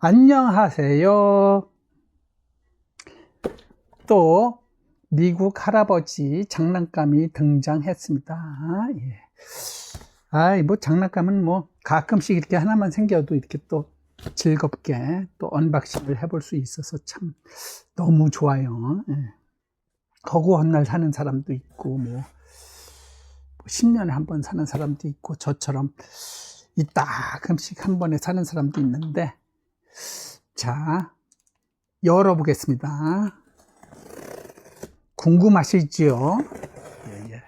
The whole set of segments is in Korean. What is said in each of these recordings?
안녕하세요. 또 미국 할아버지 장난감이 등장했습니다. 예. 아이, 뭐 장난감은 뭐 가끔씩 이렇게 하나만 생겨도 이렇게 또 즐겁게 또 언박싱을 해볼 수 있어서 참 너무 좋아요. 예. 허구한 날 사는 사람도 있고, 뭐, 10년에 한 번 사는 사람도 있고, 저처럼 이따금씩 한 번에 사는 사람도 있는데, 자, 열어보겠습니다. 궁금하시지요? 예, 예.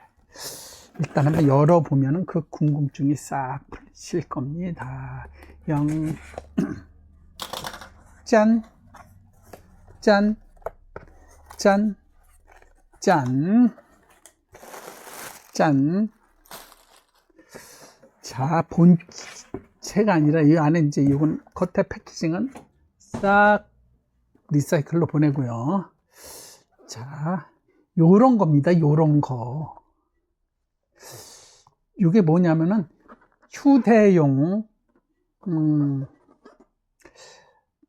일단 한번 열어보면 그 궁금증이 싹 풀리실 겁니다. 영, 짠, 짠, 짠, 짠, 짠. 자, 본 체가 아니라 이 안에 이제 이건 겉에 패키징은 싹 리사이클로 보내고요. 자, 요런 겁니다. 요런 거. 이게 뭐냐면은 휴대용 음,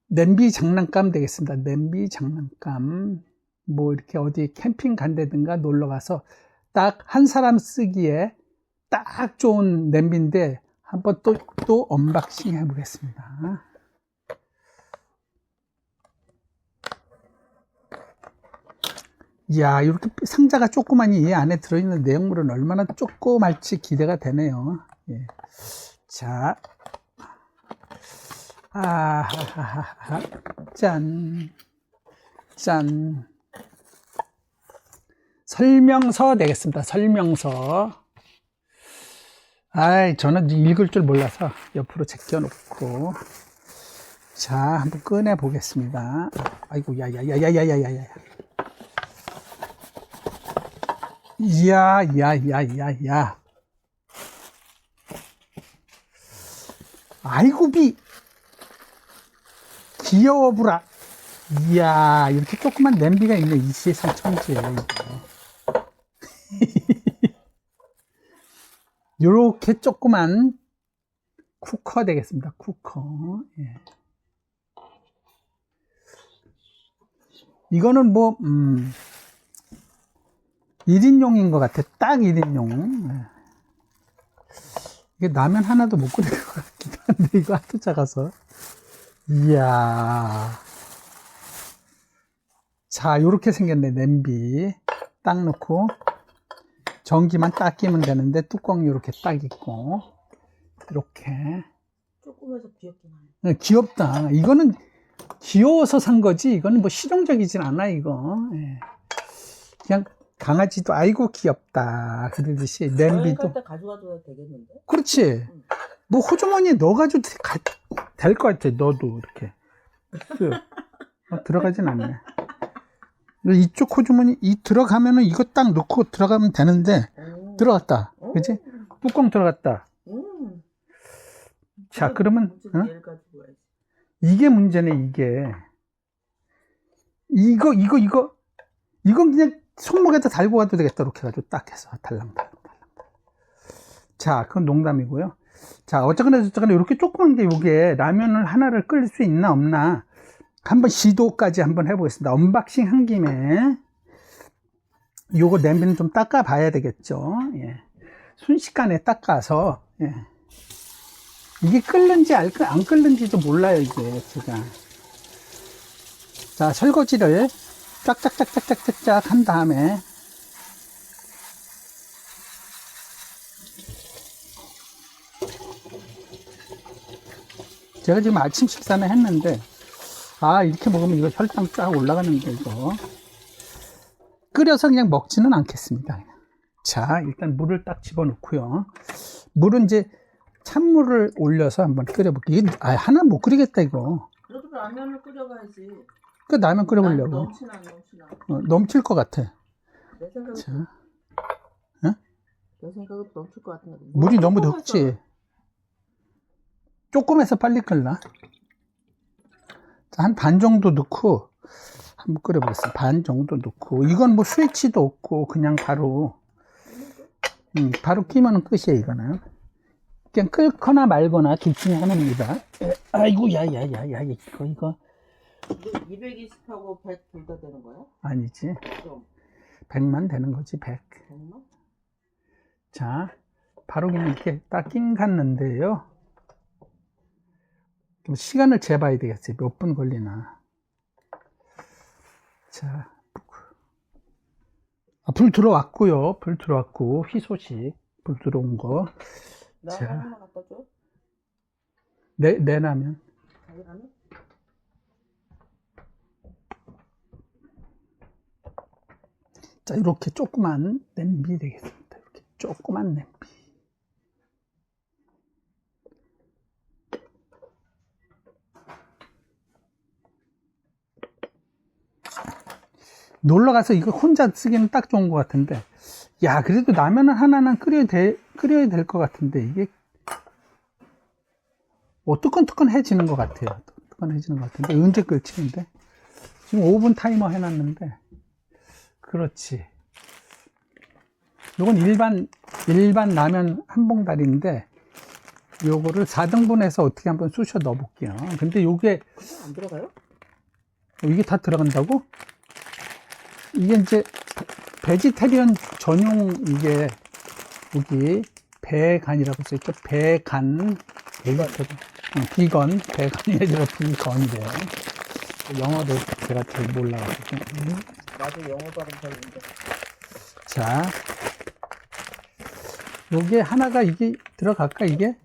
냄비 장난감 되겠습니다. 냄비 장난감. 뭐 이렇게 어디 캠핑 간다든가 놀러 가서 딱 한 사람 쓰기에 딱 좋은 냄비인데 한번 또, 또 언박싱 해 보겠습니다. 이야, 이렇게 상자가 조그마니 이 안에 들어있는 내용물은 얼마나 조그말지 기대가 되네요. 예. 자, 아하하하, 짠, 짠. 설명서 되겠습니다. 설명서. 아이, 저는 읽을 줄 몰라서 옆으로 제껴놓고. 자, 한번 꺼내 보겠습니다. 아이고, 야, 야, 야, 야, 야, 야, 야, 야. 야, 야, 야, 야, 야. 아이고, 비. 귀여워부라. 이야, 이렇게 조그만 냄비가 있네. 이 세상 천지에. 요렇게 조그만 쿠커 되겠습니다. 쿠커. 예. 이거는 뭐, 음, 1인용인 것 같아. 딱 1인용. 예. 이게 라면 하나도 못 끓일 것 같기도 한데, 이거 하도 작아서. 이야. 자, 요렇게 생겼네, 냄비. 딱 넣고, 전기만 딱 끼면 되는데, 뚜껑 요렇게 딱 있고, 이렇게. 조금해서 귀엽긴 하네. 네, 귀엽다. 이거는 귀여워서 산 거지. 이거는 뭐 실용적이진 않아, 이거. 예. 그냥 강아지도 아이고 귀엽다. 그러듯이 여행 냄비도. 가져가도 되겠는데? 그렇지. 뭐 호주머니에 넣어가지고 될 것 같아. 너도 이렇게. 그, 어, 들어가진 않네. 이쪽 호주머니 이 들어가면은 이거 딱 넣고 들어가면 되는데 오. 들어갔다. 그지? 뚜껑 들어갔다. 음. 자, 그러면 어? 이게 문제네, 이게. 이거, 이거, 이거, 이건 그냥 손목에다 달고 가도 되겠다. 이렇게 해가지고 딱 해서 달랑달랑, 달랑 달랑. 자, 그건 농담이고요. 자, 어쨌거나 저쨌거나 이렇게 조그만 게 요게 라면을 하나를 끓일 수 있나 없나 한번 시도까지 한번 해보겠습니다. 언박싱 한 김에 요거 냄비는 좀 닦아 봐야 되겠죠. 예. 순식간에 닦아서, 예. 이게 끓는지 안 끓는지도 몰라요, 이게, 제가. 자, 설거지를 짝짝짝짝짝짝 한 다음에, 제가 지금 아침 식사는 했는데, 아, 이렇게 먹으면 이거 혈당 쫙 올라가는데, 이거. 끓여서 그냥 먹지는 않겠습니다. 자, 일단 물을 딱 집어넣고요. 물은 이제 찬물을 올려서 한번 끓여볼게요. 이게, 아, 하나 못 끓이겠다, 이거. 그래도 라면을 끓여가야지. 그 라면 끓여보려고. 넘치나 안 넘치나. 어, 넘칠 것 같아. 내 생각에 자, 내 생각에 넘칠 것 같은데. 물이 너무 적지. 조금해서 빨리 끓나? 한 반 정도 넣고 한번 끓여보겠습니다. 반 정도 넣고 이건 뭐 스위치도 없고 그냥 바로 음, 바로 끼면 끝이에요 이거는 그냥 끓거나 말거나 둘 중에 하나입니다. 에, 아이고, 야, 야, 야, 야, 이거, 이거. 220하고 100 둘 다 되는 거야? 아니지. 그럼 100만 되는 거지, 100. 정말? 자, 바로 그냥 이렇게 딱 낑 갔는데요. 좀 시간을 재봐야 되겠어요. 몇 분 걸리나. 자, 아, 불 들어왔고요. 불 들어왔고, 희소식. 불 들어온 거. 나 자. 하나 갖다 줘? 내, 내라면. 자, 이렇게 조그만 냄비 되겠습니다. 이렇게 조그만 냄비. 놀러 가서 이거 혼자 쓰기는 딱 좋은 것 같은데, 야, 그래도 라면을 하나는 끓여야 돼, 끓여야 될 것 같은데, 이게, 어, 뜨끈뜨끈해지는 것 같아요. 뜨끈해지는 것 같은데, 언제 끓치는데? 지금 5분 타이머 해놨는데, 그렇지. 요건 일반, 일반 라면 한 봉다리인데, 요거를 4등분해서 어떻게 한번 쑤셔 넣어 볼게요. 근데 요게, 안 들어가요? 이게 다 들어간다고? 이게 이제, 베지테리언 전용 이게, 여기, 배간이라고 써있죠? 배간, 베지테리언. 응, 비건, 배간이 아니라 비건이래요. 영어도 제가 잘 몰라가지고. 음. 나도 영어 발음 잘는데 자, 요게 하나가 이게 들어갈까, 이게?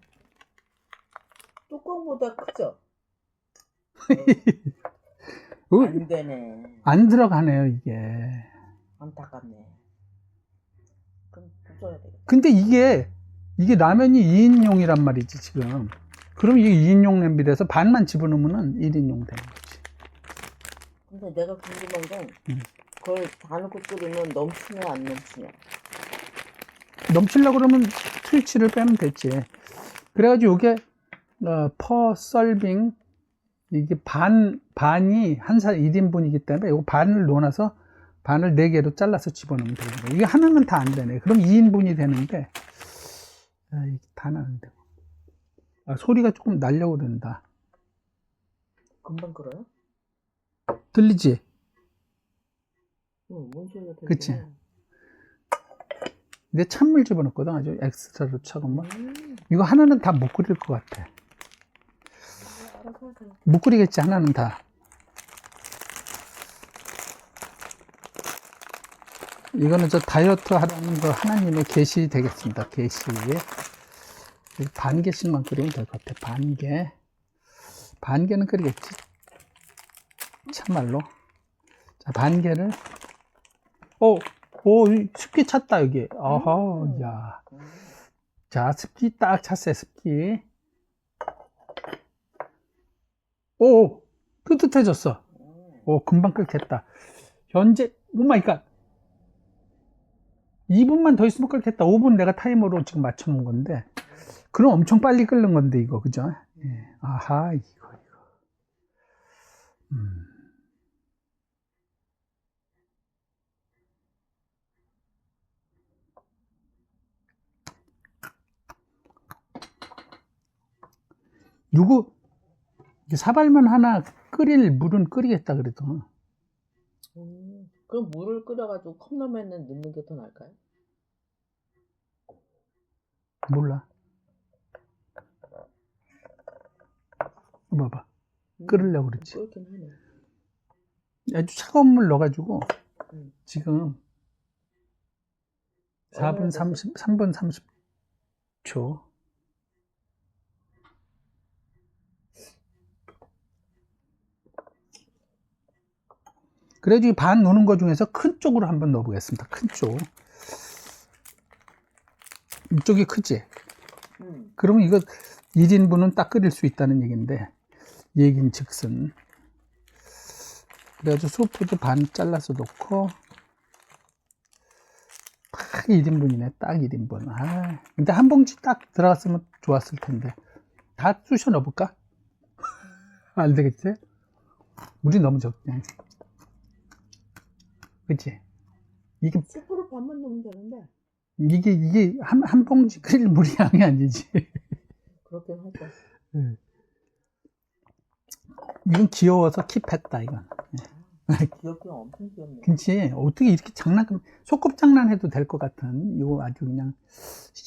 뚜껑보다 크죠? 요- 안 되네. 안 들어가네요, 이게. 안타깝네. 그럼 부숴야 되겠다. 근데 이게, 이게 라면이 2인용이란 말이지, 지금. 그럼 이게 2인용 냄비라서 반만 집어넣으면 1인용 되는 거지. 근데 내가 궁금한 건 음. 그걸 다 넣고 끓이면 넘치냐 안 넘치냐? 넘치려고 그러면 트위치를 빼면 되지. 그래가지고 요게, 어, 퍼 썰빙, 이게 반, 반이 한 살 1인분이기 때문에 요거 반을 넣어놔서 반을 4개로 잘라서 집어넣으면 되는 거예요. 이게 하나는 다 안 되네. 그럼 2인분이 되는데, 아, 이게 다 나는데. 아, 소리가 조금 날려고 그런다. 금방 끓어요? 들리지? 응, 뭔 소리가 들리지? 그치. 내 찬물 집어넣거든. 아주 엑스트라로 차가운 음, 이거 하나는 다 못 끓일 것 같아. 못 끓이겠지, 하나는 다. 이거는 저 다이어트 하라는 거 하나님의 계시 되겠습니다. 계시. 반 개씩만 끓이면 될 것 같아. 반 개. 반 개는 끓이겠지. 참말로. 자, 반 개를. 오, 오, 이 습기 찼다, 여기. 어허, 음. 야. 음, 자, 습기 딱 찼어요, 습기. 오, 뜨뜻해졌어. 음. 오, 금방 끓겠다. 현재, 오 마이 갓. 2분만 더 있으면 끓겠다. 5분 내가 타이머로 지금 맞춰놓은 건데. 그럼 엄청 빨리 끓는 건데, 이거, 그죠? 예. 아하, 이거, 이거. 음. 누구, 사발면 하나 끓일 물은 끓이겠다 그래도. 음, 그럼 물을 끓여가지고 컵라면에 넣는 게 더 나을까요? 몰라. 봐봐. 음, 끓으려고. 끓긴 하네. 아주 차가운 물 넣어가지고 음. 지금 4분 30, 3분 30초. 그래가지고 반 넣는 거 중에서 큰 쪽으로 한번 넣어보겠습니다. 큰 쪽. 이쪽이 크지? 음. 그러면 이거 1인분은 딱 끓일 수 있다는 얘기인데, 얘긴 즉슨. 그래가지고 소프도 반 잘라서 넣고, 딱 1인분이네, 딱 1인분. 아, 근데 한 봉지 딱 들어갔으면 좋았을 텐데. 다 쑤셔 넣어볼까? 안 되겠지? 물이 너무 적네. 그치? 이게, 스프를 반만 넣으면 되는데. 이게, 이게 한, 한 봉지 끓일 물이 양이 아니지. 귀엽긴 하죠. 이건 귀여워서 킵했다 이건. 귀엽긴 엄청 귀엽네. 그치 어떻게 이렇게 장난감 소꿉 장난 해도 될 것 같은 이거 아주 그냥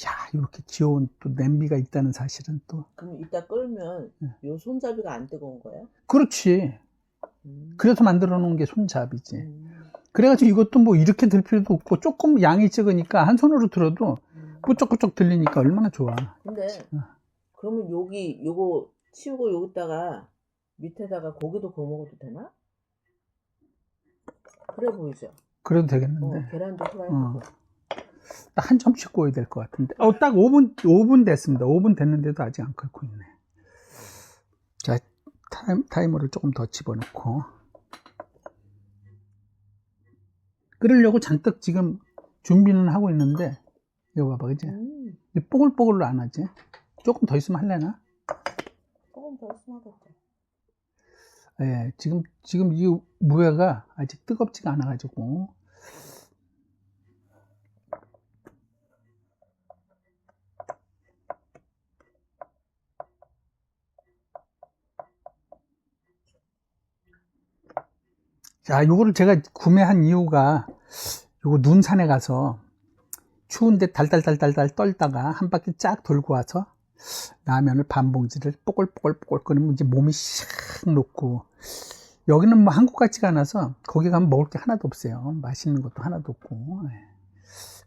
야 이렇게 귀여운 또 냄비가 있다는 사실은 또 그럼 이따 끌면 네. 요 손잡이가 안 뜨거운 거예요? 그렇지 음. 그래서 만들어 놓은 게 손잡이지 음. 그래가지고 이것도 뭐 이렇게 들 필요도 없고 조금 양이 적으니까 한 손으로 들어도 음. 꾸쩍꾸쩍 들리니까 얼마나 좋아 근데 어. 그러면 여기 요거 치우고 여기다가 밑에다가 고기도 구워 먹어도 되나? 그래 보이죠? 그래도 어, 되겠는데 계란도 후라이 어. 하고. 딱한 점씩 구워야 될 것 같은데 어 딱 5분 5분 됐습니다 5분 됐는데도 아직 안 끓고 있네 자 타임, 타이머를 조금 더 집어넣고. 끓으려고 잔뜩 지금 준비는 하고 있는데 이거 봐봐 그지? 음, 뽀글뽀글로 안 하지? 조금 더 있으면 할래나? 조금 더 심하겠죠. 예 지금 지금 이 무회가 아직 뜨겁지가 않아 가지고 자, 요거를 제가 구매한 이유가 요거 눈산에 가서 추운데 달달달달달 떨다가 한 바퀴 쫙 돌고 와서 라면을 반 봉지를 뽀글뽀글뽀글 끓이면 이제 몸이 샥 녹고 여기는 뭐 한국 같지가 않아서 거기 가면 먹을 게 하나도 없어요. 맛있는 것도 하나도 없고. 예.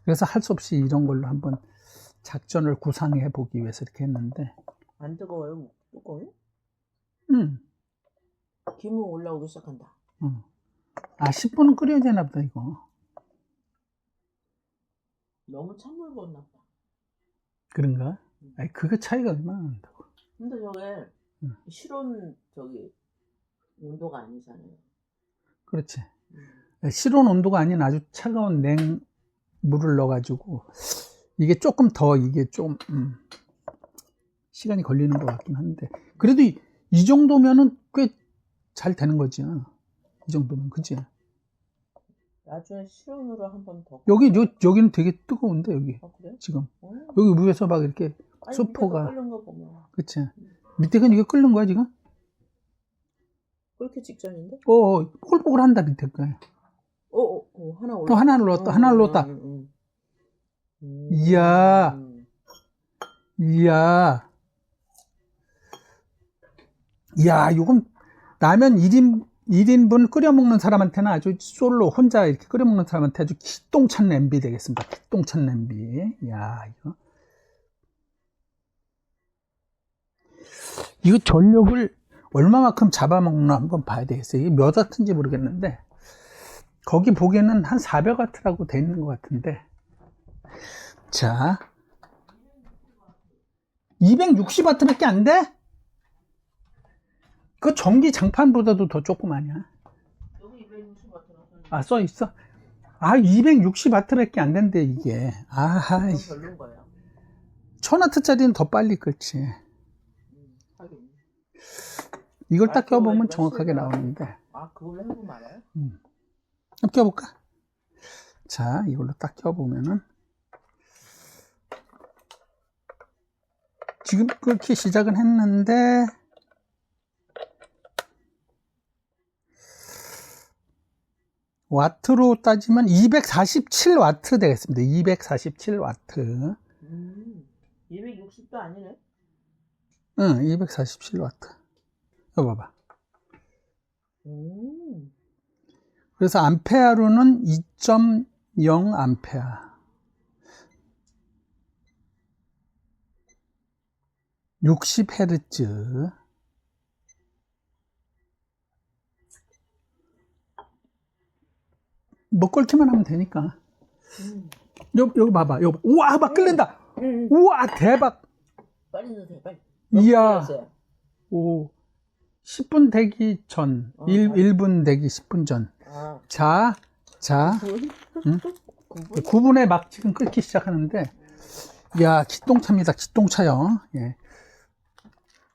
그래서 할 수 없이 이런 걸로 한번 작전을 구상해 보기 위해서 이렇게 했는데, 안 뜨거워요? 뚜껑이? 음, 기름 올라오기 시작한다. 음. 아, 10분은 끓여야 되나 보다, 이거. 너무 찬물 부었나 보다. 그런가? 아니, 그거 차이가 얼마나 난다고. 근데 저게 음. 실온 저기 온도가 아니잖아요. 그렇지. 음. 실온 온도가 아닌 아주 차가운 냉 물을 넣어가지고 이게 조금 더 이게 좀 음, 시간이 걸리는 것 같긴 한데 그래도 이, 이 정도면은 꽤 잘 되는 거지. 이 정도면 그지? 나중에 실온으로 한 번 더. 여기 여, 여기는 되게 뜨거운데 여기 아 그래? 지금 음. 여기 위에서 막 이렇게 아니, 밑에서 끓는 거 보면 그치? 밑에가 이게 끓는 거야 지금? 그렇게 직전인데? 어, 어 뽀글뽀글한다 밑에 거. 어, 어, 어 하나 올라. 또 하나를 넣었다, 하나를 넣었다. 음, 음. 이야. 음. 이야. 이야, 이건 라면 1인, 1인분 끓여 먹는 사람한테는 아주 솔로 혼자 이렇게 끓여 먹는 사람한테 아주 기똥찬 냄비 되겠습니다. 기똥찬 냄비. 이야, 이거. 이거 전력을 얼마만큼 잡아먹나 한번 봐야 되겠어요. 이게 몇 와트인지 모르겠는데, 거기 보기에는 한 400와트라고 돼 있는 것 같은데. 자, 260와트밖에 안 돼? 그 전기 장판보다도 더 260와트라서 아, 써 있어? 아, 260와트밖에 안 된대, 이게. 아하, 별로인 거예요. 1000와트짜리는 더 빨리 끓지. 음. 이걸 아, 딱 껴보면 왜 정확하게? 나오는데. 아 그걸로 해보면 알아요? 한번 껴볼까? 자, 이걸로 딱 껴보면은. 지금 끓기 시작은 했는데, 와트로 따지면 247와트 되겠습니다. 247와트. 음, 260도 아니네. 응, 247와트. 이거 봐봐. 음, 그래서 암페아로는 2.0 암페아. 60 헤르츠. 뭐 끓기만 하면 되니까. 음, 여기, 여기 봐봐. 봐. 우와, 막 끓는다. 음. 우와, 대박. 빨리 넣으세요, 빨리. 이야. 오. 10분 되기 전. 어, 일 아. 1분 되기 10분 전. 아, 자, 자. 군? 응? 구분? 9분 에 막 지금 끓기 시작하는데, 야, 기똥차입니다. 기똥차요. 예.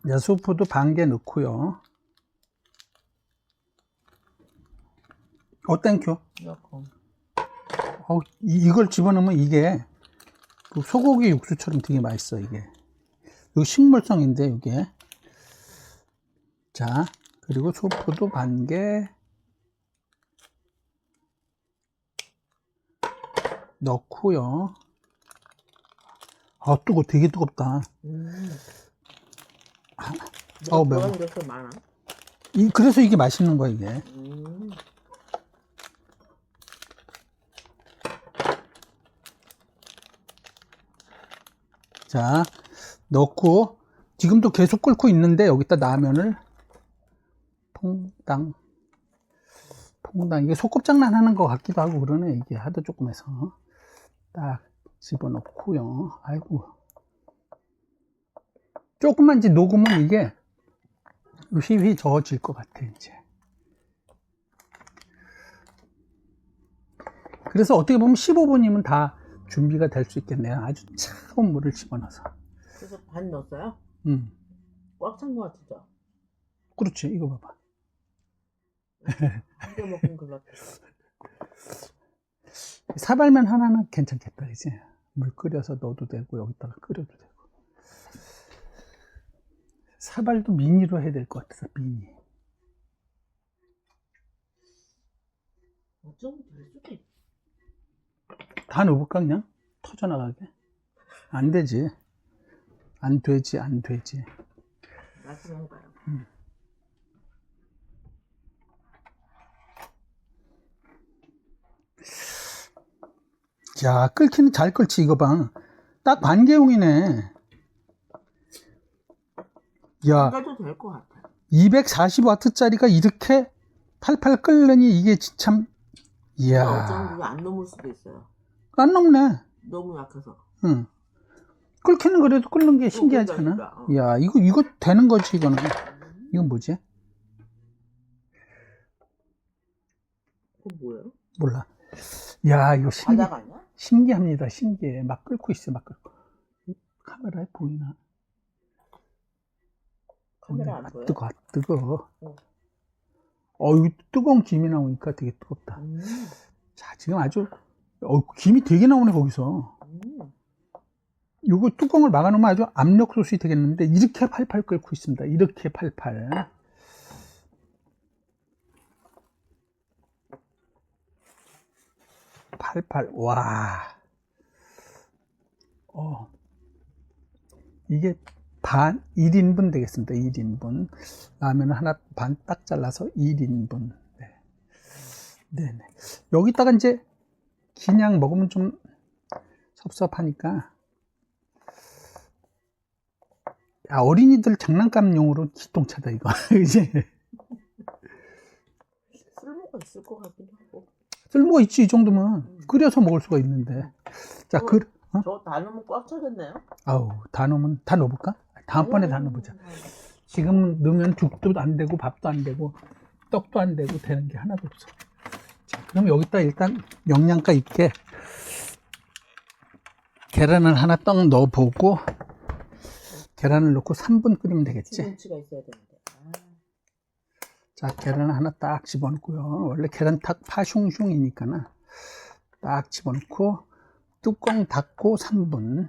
야, 수프도 반 개 넣고요. 어, 땡큐. 어, 이- 이걸 집어넣으면 이게 그 소고기 육수처럼 되게 맛있어, 이게. 요 식물성인데 이게 자 그리고 소포도 반개 넣고요 아 뜨거 되게 뜨겁다 음. 어우, 뭐가 매워. 많아. 이, 그래서 이게 맛있는 거야 이게 음. 자 넣고 지금도 계속 끓고 있는데 여기다 라면을 퐁당 퐁당. 이게 소꿉장난 하는 것 같기도 하고 그러네. 이게 하도 조금 해서. 딱 집어넣고요. 아이고. 조금만 이제 녹으면 이게 휘휘 저어질 것 같아 이제. 그래서 어떻게 보면 15분이면 다 준비가 될 수 있겠네요 아주 차가운 물을 집어넣어서. 그래서 반 넣었어요? 음. 꽉 찬 거 같죠? 그렇지. 이거 봐봐. 한 개 먹긴 글렀다. 사발면 하나는 괜찮겠다 이제. 물 끓여서 넣어도 되고 여기다가 끓여도 되고. 사발도 미니로 해야 될 것 같아서 미니. 어쩌면 될 수도 있 다 넣어볼까 그냥? 터져나가게? 안 되지. 안 되지 안 되지. 말씀해 봐요. 야 끓기는 잘 끓지 이거 봐딱 반개용이네. 야. 가도 될것 같아. 240와트짜리가 이렇게 팔팔 끓으니 이게 참 이야. 그게 안 넘을 수도 있어요. 안 녹네 너무 약해서. 응. 끓기는 그래도 끓는 게 신기하잖아. 끓는다니까, 어. 야, 이거, 이거 되는 거지, 이거는. 이건 뭐지? 그건 뭐예요? 몰라. 야, 이거 신기, 바닥 아니야? 신기합니다. 신기해. 막 끓고 있어, 막 끓고. 카메라에 보이나? 카메라 안 아, 보여? 뜨거, 아, 뜨거. 어. 어, 이거 뜨거운 김이 나오니까 되게 뜨겁다. 음. 자, 지금 아주, 어, 김이 되게 나오네, 거기서. 음. 요거 뚜껑을 막아놓으면 아주 압력솥이 되겠는데, 이렇게 팔팔 끓고 있습니다. 이렇게 팔팔. 팔팔, 와. 어. 이게 반, 1인분 되겠습니다. 1인분. 라면을 하나 반 딱 잘라서 1인분. 네. 네네. 여기다가 이제 그냥 먹으면 좀 섭섭하니까. 야, 어린이들 장난감용으로 기똥차다, 이거. 이제. 쓸모가 있을 것 같기도 하고. 쓸모가 있지, 이 정도면. 끓여서 먹을 수가 있는데. 자, 그, 어? 저다 넣으면 꽉 차겠네요? 아우, 다 넣으면, 다 넣어볼까? 다음번에 다 넣어보자. 지금 넣으면 죽도 안 되고, 밥도 안 되고, 떡도 안 되고, 되는 게 하나도 없어. 자, 그럼 여기다 일단 영양가 있게 계란을 하나 떡 넣어보고, 계란을 넣고 3분 끓이면 되겠지. 아, 자, 계란을 하나 딱 집어넣고요. 원래 계란탁 파슝슝이니까는 딱 집어넣고 뚜껑 닫고 3분.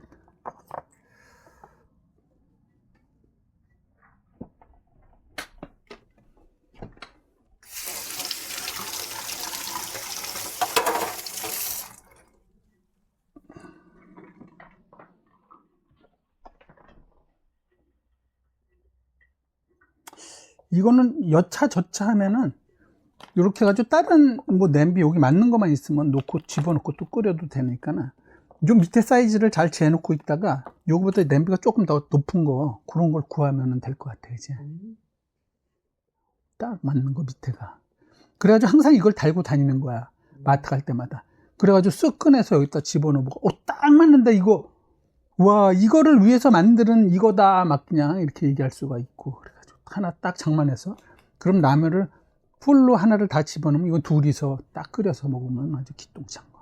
이거는 여차 저차 하면은 이렇게 해가지고 다른 뭐 냄비 여기 맞는 것만 있으면 놓고 집어넣고 또 끓여도 되니까는 요 밑에 사이즈를 잘 재놓고 있다가 요거보다 냄비가 조금 더 높은 거 그런 걸 구하면 될 것 같아 이제. 음. 딱 맞는 거 밑에가. 그래가지고 항상 이걸 달고 다니는 거야 마트 갈 때마다. 그래가지고 쓱 꺼내서 여기다 집어넣어보고 어딱 맞는다 이거. 와 이거를 위해서 만드는 이거다 막 그냥 이렇게 얘기할 수가 있고 하나 딱 장만해서 그럼 라면을 풀로 하나를 다 집어넣으면 이거 둘이서 딱 끓여서 먹으면 아주 기똥찬 거.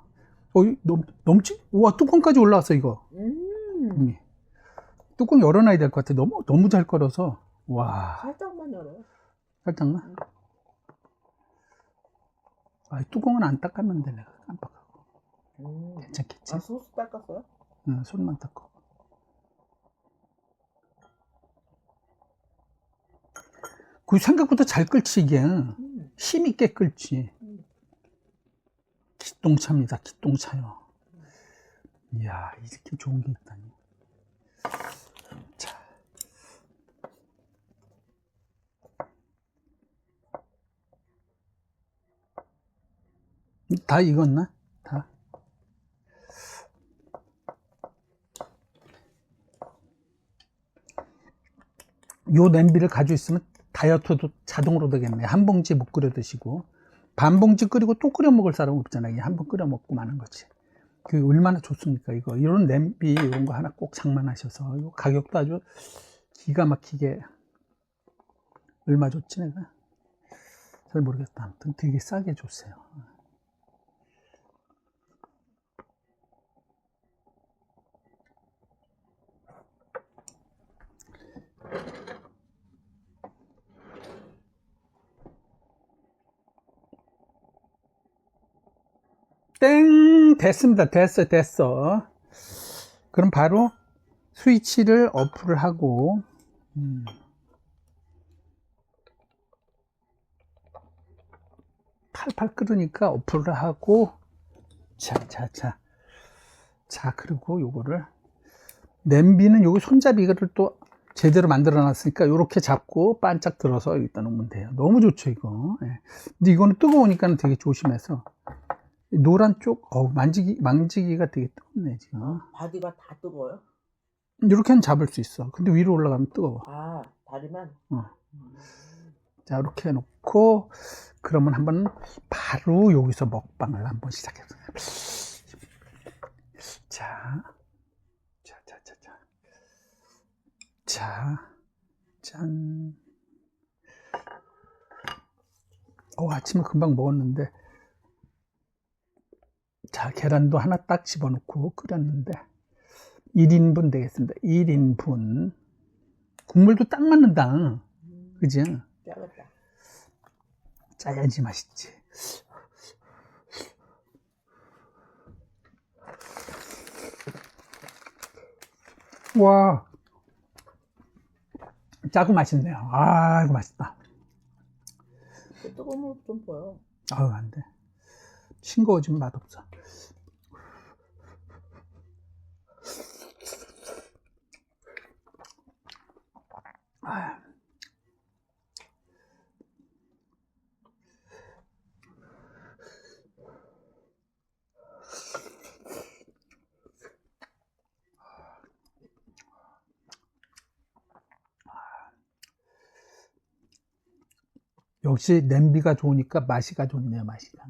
어, 이 넘, 넘치? 우와, 뚜껑까지 올라왔어, 이거. 음. 이미. 뚜껑 열어놔야 될 것 같아. 너무, 너무 잘 끓어서. 와, 살짝만 열어요. 살짝만. 아, 이 뚜껑은 안 닦았는데, 내가 깜빡하고. 음. 괜찮겠지? 아, 소스 닦았어요? 응, 손만 닦고. 그 생각보다 잘 끓지 이게 음. 힘 있게 끓지 음. 기똥차입니다 기똥차요 이야 이렇게 좋은 게 있다니 자. 다 익었나? 다? 요 냄비를 가지고 있으면 다이어트도 자동으로 되겠네. 한 봉지 못 끓여 드시고 반 봉지 끓이고 또 끓여 먹을 사람 없잖아요. 한 번 끓여 먹고 마는 거지. 그 얼마나 좋습니까? 이거 이런 냄비 이런 거 하나 꼭 장만하셔서 요 가격도 아주 기가 막히게 얼마 줬지 내가 잘 모르겠다. 아무튼 되게 싸게 줬어요. 땡! 됐습니다. 됐어, 됐어. 그럼 바로 스위치를 어플을 하고, 음. 팔팔 끓으니까 어플을 하고, 자, 자, 자. 자, 그리고 요거를, 냄비는 여기 손잡이를 또 제대로 만들어 놨으니까 요렇게 잡고 반짝 들어서 여기다 놓으면 돼요. 너무 좋죠, 이거. 예. 근데 이거는 뜨거우니까 되게 조심해서. 이 노란 쪽, 어, 만지기, 만지기가 되게 뜨겁네, 지금. 바디가 다 뜨거워요? 이렇게 는 잡을 수 있어. 근데 위로 올라가면 뜨거워. 아, 다리만? 어. 음. 자, 이렇게 해놓고, 그러면 한번 바로 여기서 먹방을 한번 시작해보자. 자, 자, 자, 자, 자. 자, 짠. 어, 아침에 금방 먹었는데, 자, 계란도 하나 딱 집어넣고 끓였는데, 1인분 되겠습니다. 1인분. 국물도 딱 맞는다. 음. 그지? 짜겠다. 짜야지 맛있지. 와. 짜고 맛있네요. 아이고, 맛있다. 그 뜨거운 물좀 보여. 아유, 안 돼. 싱거워지면 맛없어. 역시 냄비가 좋으니까 맛이 가 좋네요, 맛이가.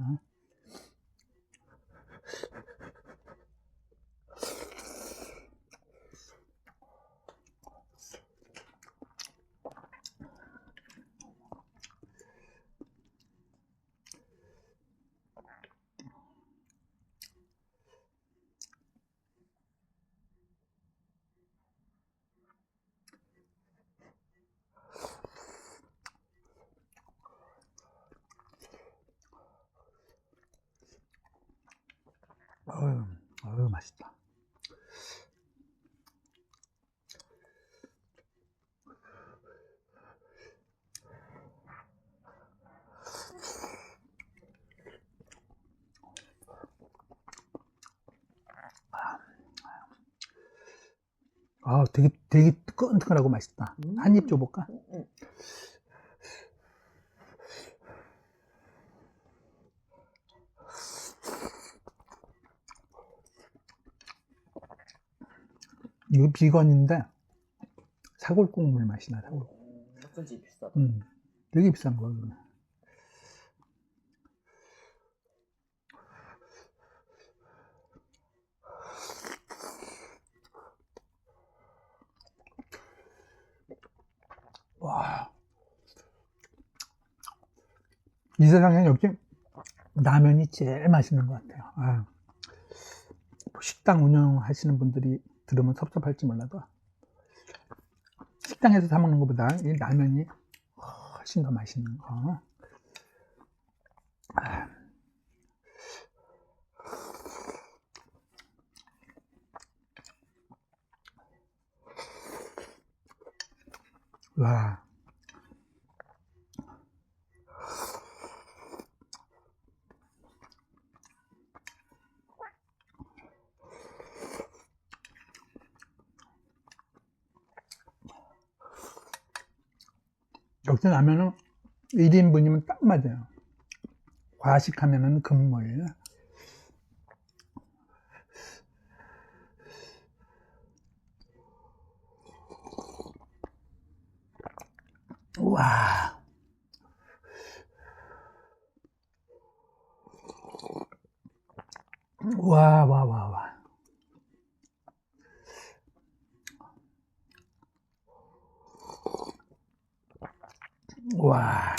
어유, 어유, 맛있다. 아, 되게, 되게 뜨끈뜨끈하고 맛있다. 음. 한입 줘볼까? 응, 응. 이거 비건인데, 사골 국물 맛이 나, 사골. 음, 어쩐지 비싸다. 음, 되게 비싼 거야. 와. 이 세상에 역시 라면이 제일 맛있는 것 같아요. 아. 뭐 식당 운영하시는 분들이 들으면 섭섭할지 몰라도 식당에서 사 먹는 것보다 이 라면이 훨씬 더 맛있는 거. 아. 와. 여기서 라면은 1인분이면 딱 맞아요. 과식하면은 금물. 와. 와, 와, 와, 와. 와.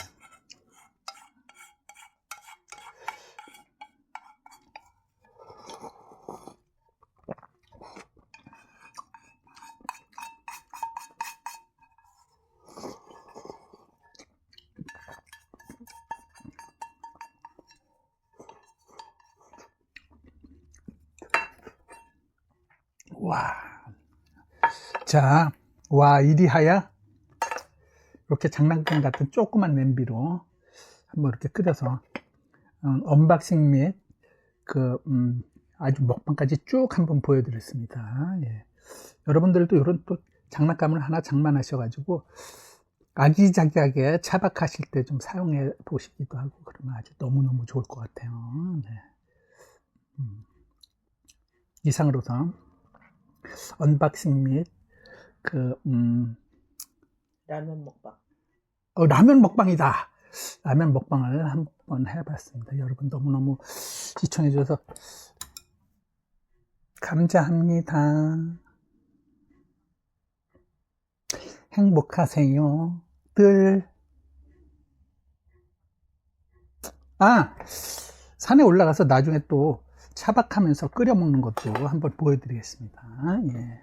와. 자, 와, 이리하여 이렇게 장난감 같은 조그만 냄비로 한번 이렇게 끓여서 어, 언박싱 및 그, 음, 아주 먹방까지 쭉 한번 보여드렸습니다. 예. 여러분들도 이런 또 장난감을 하나 장만하셔가지고 아기자기하게 차박하실 때 좀 사용해 보시기도 하고 그러면 아주 너무너무 좋을 것 같아요. 네. 음. 이상으로서 언박싱 및 그, 음, 라면 먹방. 어, 라면 먹방이다. 라면 먹방을 한번 해봤습니다. 여러분 너무너무 시청해 주셔서 감사합니다. 행복하세요. 들. 아, 산에 올라가서 나중에 또 차박하면서 끓여 먹는 것도 한번 보여드리겠습니다. 예.